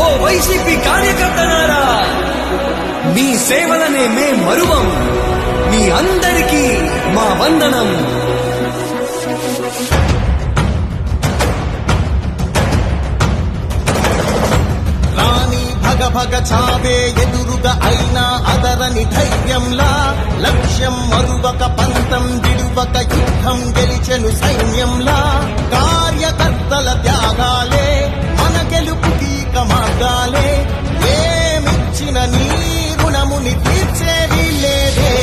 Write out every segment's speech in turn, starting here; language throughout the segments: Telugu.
ఓ వైసీపీ కార్యకర్తనారా మీ సేవలనే మే మరువం. మీ అందరికీ మా వందనం. రాణి భగభగ చావే ఎదురుగా అయినా అదరని ధైర్యంలా లక్ష్యం మరువక పంతం విడువక యుద్ధం గెలిచెను సైన్యంలా కార్యకర్తల త్యాగాలే మన గెలుపు మార్గాలే ఏమిచ్చిన నీ రుణముని తీర్చేది లేదే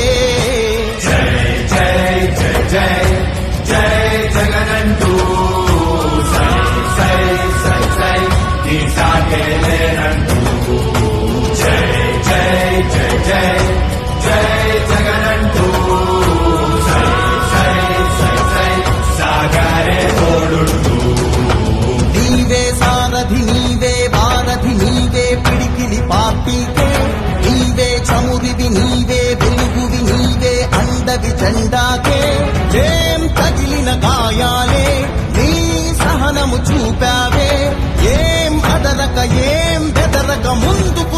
నీవే అండవి జెండాకే ఏం తగిలిన గాయాలే నీ సహనము చూపావే. ఏం అదరక ఏం బెదరక ముందుకు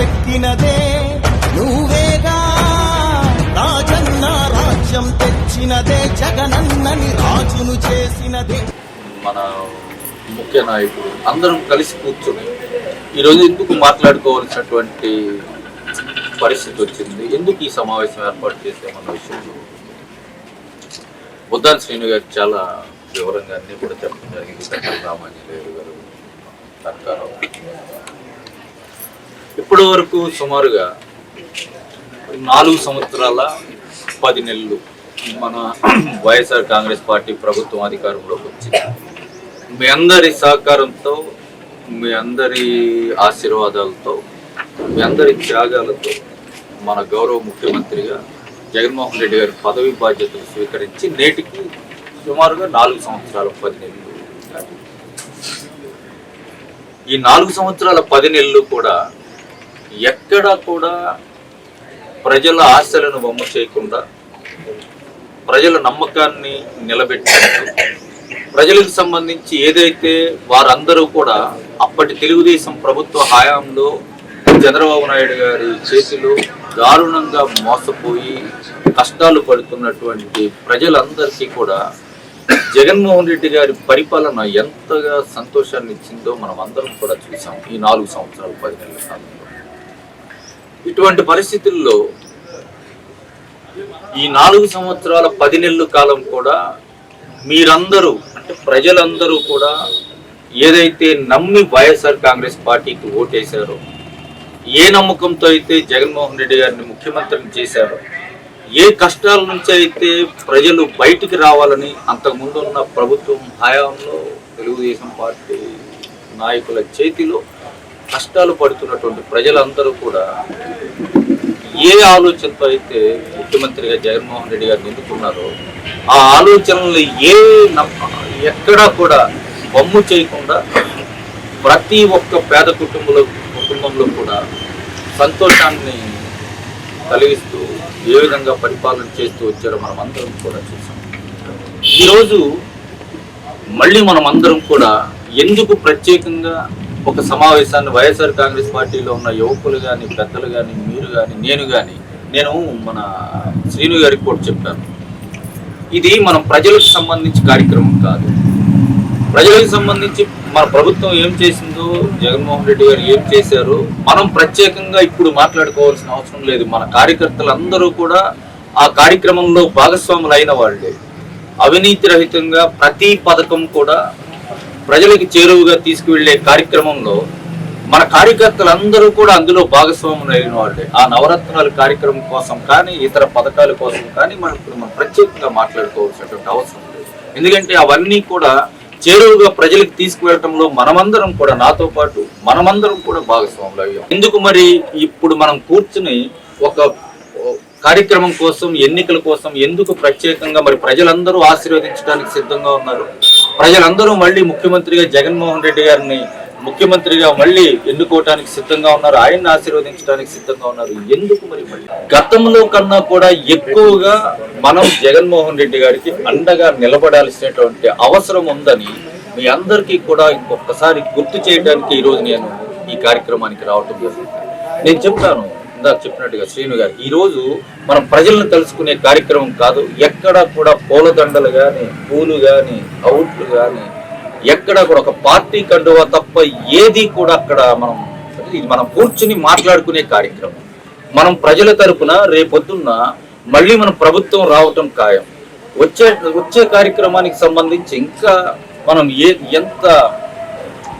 చరితగా చెక్కినదే నువ్వేగా రాజన్న రాజ్యం తెచ్చినదే జగనన్నని రాజును చేసినదే. మన ముఖ్య నాయకుడు అందరం కలిసి కూర్చొని ఈరోజు ఎందుకు మాట్లాడుకోవాల్సినటువంటి పరిస్థితి వచ్చింది? ఎందుకు ఈ సమావేశం ఏర్పాటు చేసామన్న విషయంలో? బుద్ధాన్ శ్రీను గారు చాలా వివరంగా అన్నీ కూడా చెప్పడం జరిగింది. కట్టల రామాంజనేయులు గారు కనకారావు ఇప్పటి వరకు సుమారుగా నాలుగు సంవత్సరాల పది నెలలు మన వైఎస్ఆర్ కాంగ్రెస్ పార్టీ ప్రభుత్వం అధికారంలోకి వచ్చింది. మీ అందరి సహకారంతో మీ అందరి ఆశీర్వాదాలతో మీ అందరి త్యాగాలతో మన గౌరవ ముఖ్యమంత్రిగా జగన్మోహన్ రెడ్డి గారి పదవి బాధ్యతలు స్వీకరించి నేటికి సుమారుగా నాలుగు సంవత్సరాల పది నెలలు. ఈ నాలుగు సంవత్సరాల పది నెలలు కూడా ఎక్కడ కూడా ప్రజల ఆశలను బొమ్మ చేయకుండా ప్రజల నమ్మకాన్ని నిలబెట్టినట్టు ప్రజలకు సంబంధించి ఏదైతే వారందరూ కూడా అప్పటి తెలుగుదేశం ప్రభుత్వ హయాంలో చంద్రబాబు నాయుడు గారి చేతిలో దారుణంగా మోసపోయి కష్టాలు పడుతున్నటువంటి ప్రజలందరికీ కూడా జగన్మోహన్ రెడ్డి గారి పరిపాలన ఎంతగా సంతోషాన్ని ఇచ్చిందో మనం అందరం కూడా చూసాం ఈ నాలుగు సంవత్సరాలు పది నెలల కాలంలో. ఇటువంటి పరిస్థితుల్లో ఈ నాలుగు సంవత్సరాల పది నెలల కాలం కూడా మీరందరూ అంటే ప్రజలందరూ కూడా ఏదైతే నమ్మి వైఎస్ఆర్ కాంగ్రెస్ పార్టీకి ఓటేశారో ఏ నమ్మకంతో అయితే జగన్మోహన్ రెడ్డి గారిని ముఖ్యమంత్రిని చేశారో ఏ కష్టాల నుంచి అయితే ప్రజలు బయటికి రావాలని అంతకుముందు ఉన్న ప్రభుత్వం హయాంలో తెలుగుదేశం పార్టీ నాయకుల చేతిలో కష్టాలు పడుతున్నటువంటి ప్రజలందరూ కూడా ఏ ఆలోచనతో అయితే ముఖ్యమంత్రిగా జగన్మోహన్ రెడ్డి గారు నిలుపుకున్నారో ఆ ఆలోచనలు ఏ నమ్మ- ఎక్కడా కూడా బొమ్ము చేయకుండా ప్రతి ఒక్క పేద కుటుంబంలో కుటుంబంలో కూడా సంతోషాన్ని కలిగిస్తూ ఏ విధంగా పరిపాలన చేస్తూ వచ్చారో మనం అందరం కూడా చూసాం. ఈరోజు మళ్ళీ మనం అందరం కూడా ఎందుకు ప్రత్యేకంగా ఒక సమావేశాన్ని వైఎస్ఆర్ కాంగ్రెస్ పార్టీలో ఉన్న యువకులు కానీ పెద్దలు కానీ మీరు కానీ నేను కానీ నేను మన శ్రీను గారికి కూడా చెప్పాను. ఇది మనం ప్రజలకు సంబంధించి కార్యక్రమం కాదు. ప్రజలకు సంబంధించి మన ప్రభుత్వం ఏం చేసిందో జగన్మోహన్ రెడ్డి గారు ఏం చేశారు మనం ప్రత్యేకంగా ఇప్పుడు మాట్లాడుకోవాల్సిన అవసరం లేదు. మన కార్యకర్తలందరూ కూడా ఆ కార్యక్రమంలో భాగస్వాములు అయిన వాళ్ళే. అవినీతి రహితంగా ప్రతి పథకం కూడా ప్రజలకు చేరువుగా తీసుకువెళ్ళే కార్యక్రమంలో మన కార్యకర్తలందరూ కూడా అందులో భాగస్వాములు అయిన వాళ్ళే. ఆ నవరత్నాల కార్యక్రమం కోసం కానీ ఇతర పథకాల కోసం కానీ మనం ఇప్పుడు మనం ప్రత్యేకంగా మాట్లాడుకోవాల్సినటువంటి అవసరం లేదు. ఎందుకంటే అవన్నీ కూడా చేరువుగా ప్రజలకు తీసుకువెళ్ళటంలో మనమందరం కూడా నాతో పాటు మనమందరం కూడా భాగస్వాములు అయ్యాం. ఎందుకు మరి ఇప్పుడు మనం కూర్చుని ఒక కార్యక్రమం కోసం ఎన్నికల కోసం ఎందుకు ప్రత్యేకంగా మరి ప్రజలందరూ ఆశీర్వదించడానికి సిద్ధంగా ఉన్నారు? ప్రజలందరూ మళ్ళీ ముఖ్యమంత్రిగా జగన్మోహన్ రెడ్డి గారిని ముఖ్యమంత్రిగా మళ్ళీ ఎన్నుకోవటానికి సిద్ధంగా ఉన్నారు. ఆయన్ని ఆశీర్వదించడానికి సిద్ధంగా ఉన్నారు. ఎందుకు మరి గతంలో కన్నా కూడా ఎక్కువగా మనం జగన్మోహన్ రెడ్డి గారికి అండగా నిలబడాల్సినటువంటి అవసరం ఉందని మీ అందరికీ కూడా ఇంకొకసారి గుర్తు చేయడానికి ఈరోజు నేను ఈ కార్యక్రమానికి రావటం జరిగింది. నేను చెప్తాను ఇందాక చెప్పినట్టుగా శ్రీను గారు ఈరోజు మనం ప్రజలను తెలుసుకునే కార్యక్రమం కాదు ఎక్కడ కూడా పూలదండలు కానీ పూలు కానీ అవుట్లు కానీ ఎక్కడ కూడా ఒక పార్టీ కండువా తప్ప ఏది కూడా అక్కడ మనం మనం కూర్చుని మాట్లాడుకునే కార్యక్రమం. మనం ప్రజల తరపున రేపొద్దున్న మళ్ళీ మన ప్రభుత్వం రావటం ఖాయం. వచ్చే వచ్చే కార్యక్రమానికి సంబంధించి ఇంకా మనం ఏ ఎంత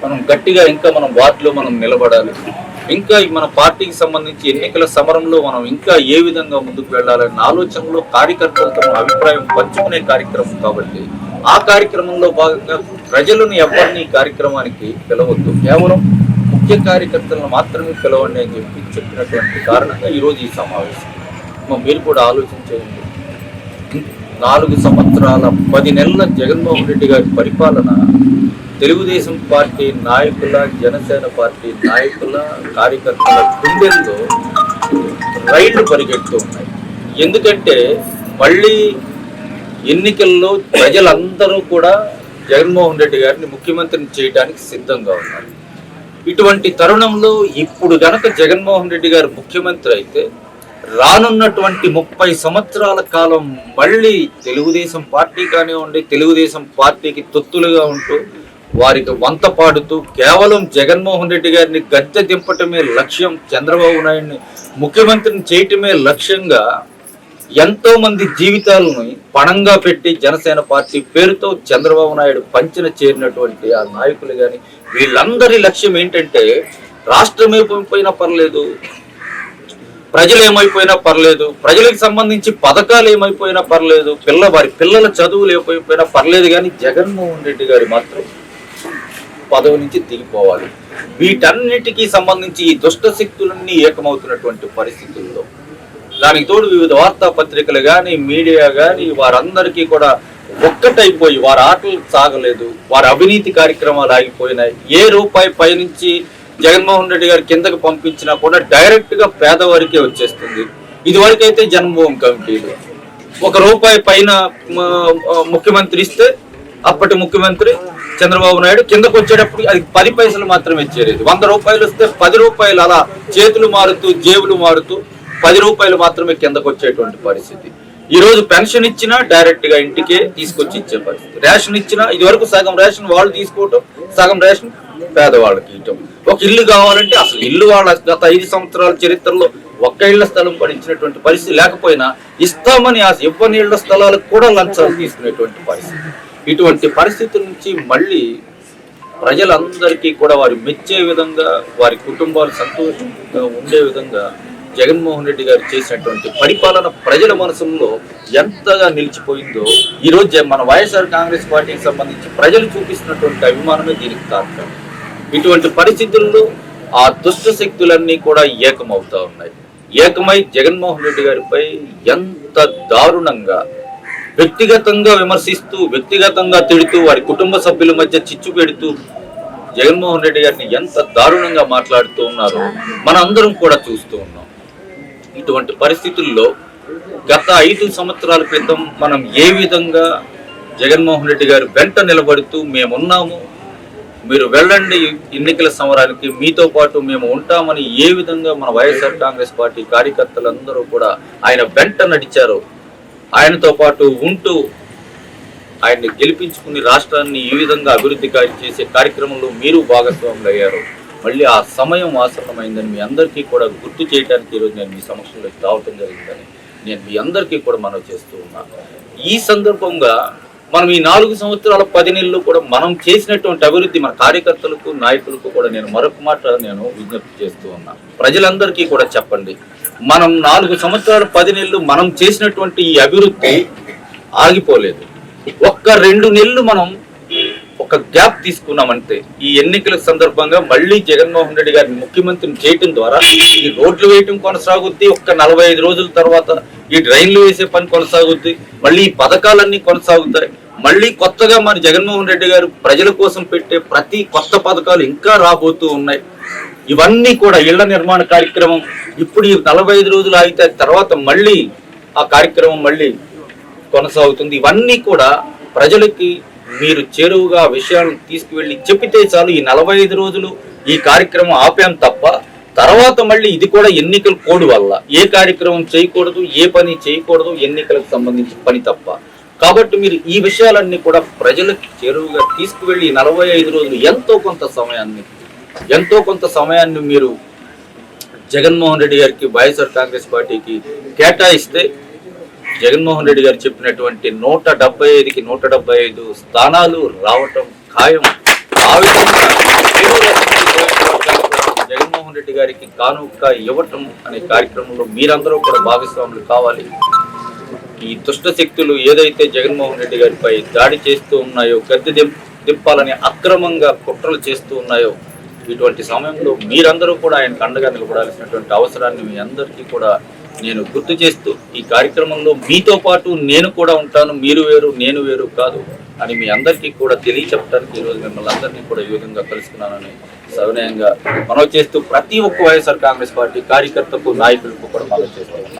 మనం గట్టిగా ఇంకా మనం వాటిలో మనం నిలబడాలి. ఇంకా మన పార్టీకి సంబంధించి ఎన్నికల సమరంలో మనం ఇంకా ఏ విధంగా ముందుకు వెళ్ళాలన్న ఆలోచనలో కార్యకర్తలతో అభిప్రాయం పంచుకునే కార్యక్రమం కాబట్టి ఆ కార్యక్రమంలో భాగంగా ప్రజలను ఎవరిని కార్యక్రమానికి పిలవద్దు. కేవలం ముఖ్య కార్యకర్తలను మాత్రమే పిలవండి అని చెప్పి చెప్పినటువంటి కారణంగా ఈరోజు ఈ సమావేశం. మీరు కూడా ఆలోచించేయండి. నాలుగు సంవత్సరాల పది నెలల జగన్మోహన్ రెడ్డి గారి పరిపాలన తెలుగుదేశం పార్టీ నాయకుల జనసేన పార్టీ నాయకుల కార్యకర్తల గుండెల్లో రైళ్ళు పరిగెడుతూ ఉన్నాయి. ఎందుకంటే మళ్ళీ ఎన్నికల్లో ప్రజలందరూ కూడా జగన్మోహన్ రెడ్డి గారిని ముఖ్యమంత్రిని చేయడానికి సిద్ధంగా ఉన్నారు. ఇటువంటి తరుణంలో ఇప్పుడు గనక జగన్మోహన్ రెడ్డి గారు ముఖ్యమంత్రి అయితే రానున్నటువంటి ముప్పై సంవత్సరాల కాలం మళ్ళీ తెలుగుదేశం పార్టీ కానివ్వండి తెలుగుదేశం పార్టీకి తొత్తులుగా ఉంటూ వారికి వంత పాడుతూ కేవలం జగన్మోహన్ రెడ్డి గారిని గద్దె దింపటమే లక్ష్యం చంద్రబాబు నాయుడిని ముఖ్యమంత్రిని చేయటమే లక్ష్యంగా ఎంతో మంది జీవితాలను పణంగా పెట్టి జనసేన పార్టీ పేరుతో చంద్రబాబు నాయుడు పంచిన చేరినటువంటి ఆ నాయకులు గాని వీళ్ళందరి లక్ష్యం ఏంటంటే రాష్ట్రం ఏమైపోయినా పర్లేదు ప్రజలు ఏమైపోయినా పర్లేదు ప్రజలకు సంబంధించి పథకాలు ఏమైపోయినా పర్లేదు పిల్ల వారి పిల్లల చదువులు ఏమైపోయినా పర్లేదు కానీ జగన్మోహన్ రెడ్డి గారి మాత్రం పదవి నుంచి దిగిపోవాలి. వీటన్నిటికీ సంబంధించి ఈ దుష్ట శక్తులన్నీ ఏకమవుతున్నటువంటి పరిస్థితుల్లో. దానికి తోడు వివిధ వార్తాపత్రికలు కానీ మీడియా కానీ వారందరికీ కూడా ఒక్కటైపోయి వారి ఆటలు సాగలేదు వారి అవినీతి కార్యక్రమాలు ఆగిపోయినాయి. ఏ రూపాయి పైనుంచి జగన్మోహన్ రెడ్డి గారి కిందకు పంపించినా కూడా డైరెక్ట్గా పేదవారికే వచ్చేస్తుంది. ఇది వరకైతే జన్మభూమి కమిటీలు. ఒక రూపాయి పైన ముఖ్యమంత్రి ఇస్తే అప్పటి ముఖ్యమంత్రి చంద్రబాబు నాయుడు కిందకు వచ్చేటప్పుడు అది పది పైసలు మాత్రమే చేరేది వంద రూపాయలు వస్తే పది రూపాయలు అలా చేతులు మారుతూ జేబులు మారుతూ పది రూపాయలు మాత్రమే కిందకు వచ్చేటువంటి పరిస్థితి. ఈ రోజు పెన్షన్ ఇచ్చినా డైరెక్ట్గా ఇంటికే తీసుకొచ్చి ఇచ్చే పరిస్థితి. రేషన్ ఇచ్చినా ఇది వరకు సగం రేషన్ వాళ్ళు తీసుకోవటం సగం రేషన్ పేదవాళ్ళకి ఇవ్వటం. ఒక ఇల్లు కావాలంటే అసలు ఇల్లు వాళ్ళ గత ఐదు సంవత్సరాల చరిత్రలో ఒక్క ఇళ్ళ స్థలం కూడా ఇచ్చినటువంటి పరిస్థితి లేకపోయినా ఇస్తామని ఆశ ఇవ్వని ఇళ్ళ స్థలాలకు కూడా లంచాలు తీసుకునేటువంటి పరిస్థితి. ఇటువంటి పరిస్థితుల నుంచి మళ్ళీ ప్రజలందరికీ కూడా వారు మెచ్చే విధంగా వారి కుటుంబాలు సంతోషంగా ఉండే విధంగా జగన్మోహన్ రెడ్డి గారు చేసినటువంటి పరిపాలన ప్రజల మనసుల్లో ఎంతగా నిలిచిపోయిందో ఈ మన వైఎస్ఆర్ కాంగ్రెస్ పార్టీకి సంబంధించి ప్రజలు చూపిస్తున్నటువంటి అభిమానమే దీనికి కారణం. ఇటువంటి పరిస్థితుల్లో ఆ దుష్ట శక్తులన్నీ కూడా ఏకమవుతా ఉన్నాయి. ఏకమై జగన్మోహన్ రెడ్డి గారిపై ఎంత దారుణంగా వ్యక్తిగతంగా విమర్శిస్తూ వ్యక్తిగతంగా తిడుతూ వారి కుటుంబ సభ్యుల మధ్య చిచ్చు పెడుతూ జగన్మోహన్ రెడ్డి గారిని ఎంత దారుణంగా మాట్లాడుతూ ఉన్నారో మనందరం కూడా చూస్తూ ఉన్నాం. ఇటువంటి పరిస్థితుల్లో గత ఐదు సంవత్సరాల క్రితం మనం ఏ విధంగా జగన్మోహన్ రెడ్డి గారు వెంట నిలబడుతూ మేమున్నాము మీరు వెళ్ళండి ఎన్నికల సమరానికి మీతో పాటు మేము ఉంటామని ఏ విధంగా మన వైఎస్ఆర్ కాంగ్రెస్ పార్టీ కార్యకర్తలందరూ కూడా ఆయన వెంట నడిచారో ఆయనతో పాటు ఉంటూ ఆయన్ని గెలిపించుకుని రాష్ట్రాన్ని ఈ విధంగా అభివృద్ధి చేసే కార్యక్రమంలో మీరు భాగస్వాములు అయ్యారు మళ్ళీ ఆ సమయం ఆసన్నమైందని మీ అందరికీ కూడా గుర్తు చేయడానికి ఈరోజు నేను మీ సమక్షంలోకి రావటం జరిగిందని నేను మీ అందరికీ కూడా మనవి చేస్తూ ఉన్నాను. ఈ సందర్భంగా మనం ఈ నాలుగు సంవత్సరాల పది నెలలు కూడా మనం చేసినటువంటి అభివృద్ధి మన కార్యకర్తలకు నాయకులకు కూడా నేను మరొక మాట నేను విజ్ఞప్తి చేస్తూ ఉన్నా. ప్రజలందరికీ కూడా చెప్పండి. మనం నాలుగు సంవత్సరాల పది నెలలు మనం చేసినటువంటి ఈ అభివృద్ధి ఆగిపోలేదు. ఒక్క రెండు నెలలు మనం ఒక గ్యాప్ తీసుకున్నామంటే ఈ ఎన్నికల సందర్భంగా మళ్ళీ జగన్మోహన్ రెడ్డి గారిని ముఖ్యమంత్రిని చేయటం ద్వారా ఈ రోడ్లు వేయటం కొనసాగుద్ది ఒక్క నలభై ఐదు రోజుల తర్వాత ఈ డ్రైన్లు వేసే పని కొనసాగుద్ది మళ్ళీ ఈ పథకాలన్నీ కొనసాగుతాయి. మళ్ళీ కొత్తగా మరి జగన్మోహన్ రెడ్డి గారు ప్రజల కోసం పెట్టే ప్రతి కొత్త పథకాలు ఇంకా రాబోతూ ఉన్నాయి. ఇవన్నీ కూడా ఇళ్ళ నిర్మాణ కార్యక్రమం. ఇప్పుడు ఈ నలభై ఐదు రోజులు ఆగితే తర్వాత మళ్ళీ ఆ కార్యక్రమం మళ్ళీ కొనసాగుతుంది. ఇవన్నీ కూడా ప్రజలకి మీరు చేరువుగా విషయాలను తీసుకువెళ్ళి చెప్పితే చాలు ఈ నలభై ఐదు రోజులు ఈ కార్యక్రమం ఆపాం తప్ప తర్వాత మళ్ళీ ఇది కూడా ఎన్నికల కోడ్ వల్ల. ఏ కార్యక్రమం చేయకూడదు ఏ పని చేయకూడదు ఎన్నికలకు సంబంధించిన పని తప్ప. కాబట్టి మీరు ఈ విషయాలన్నీ కూడా ప్రజలకు చేరువుగా తీసుకువెళ్ళి నలభై ఐదు రోజులు ఎంతో కొంత సమయాన్ని ఎంతో కొంత సమయాన్ని మీరు జగన్మోహన్ రెడ్డి గారికి వైఎస్ఆర్ కాంగ్రెస్ పార్టీకి కేటాయిస్తే జగన్మోహన్ రెడ్డి గారు చెప్పినటువంటి నూట డెబ్బై ఐదుకి నూట డెబ్బై ఐదు స్థానాలు రావటం ఖాయం. ఆ విధంగా జగన్మోహన్ రెడ్డి గారికి కానుక ఇవ్వటం అనే కార్యక్రమంలో మీరందరూ కూడా భాగస్వాములు కావాలి. ఈ దుష్ట శక్తులు ఏదైతే జగన్మోహన్ రెడ్డి గారిపై దాడి చేస్తూ ఉన్నాయో గద్దె దింపాలని అక్రమంగా కుట్రలు చేస్తూ ఉన్నాయో ఇటువంటి సమయంలో మీరందరూ కూడా ఆయనకు అండగా నిలబడాల్సినటువంటి అవసరాన్ని మీ అందరికీ కూడా నేను గుర్తు చేస్తూ ఈ కార్యక్రమంలో మీతో పాటు నేను కూడా ఉంటాను. మీరు వేరు నేను వేరు కాదు అని మీ అందరికీ కూడా తెలియచెప్పడానికి ఈరోజు మిమ్మల్ని అందరినీ కూడా ఈ విధంగా కలుసుకున్నానని సవినయంగా మనవి చేస్తూ ప్రతి ఒక్క వైఎస్ఆర్ కాంగ్రెస్ పార్టీ కార్యకర్తకు నాయకులకు కూడా మనం చేస్తున్నాను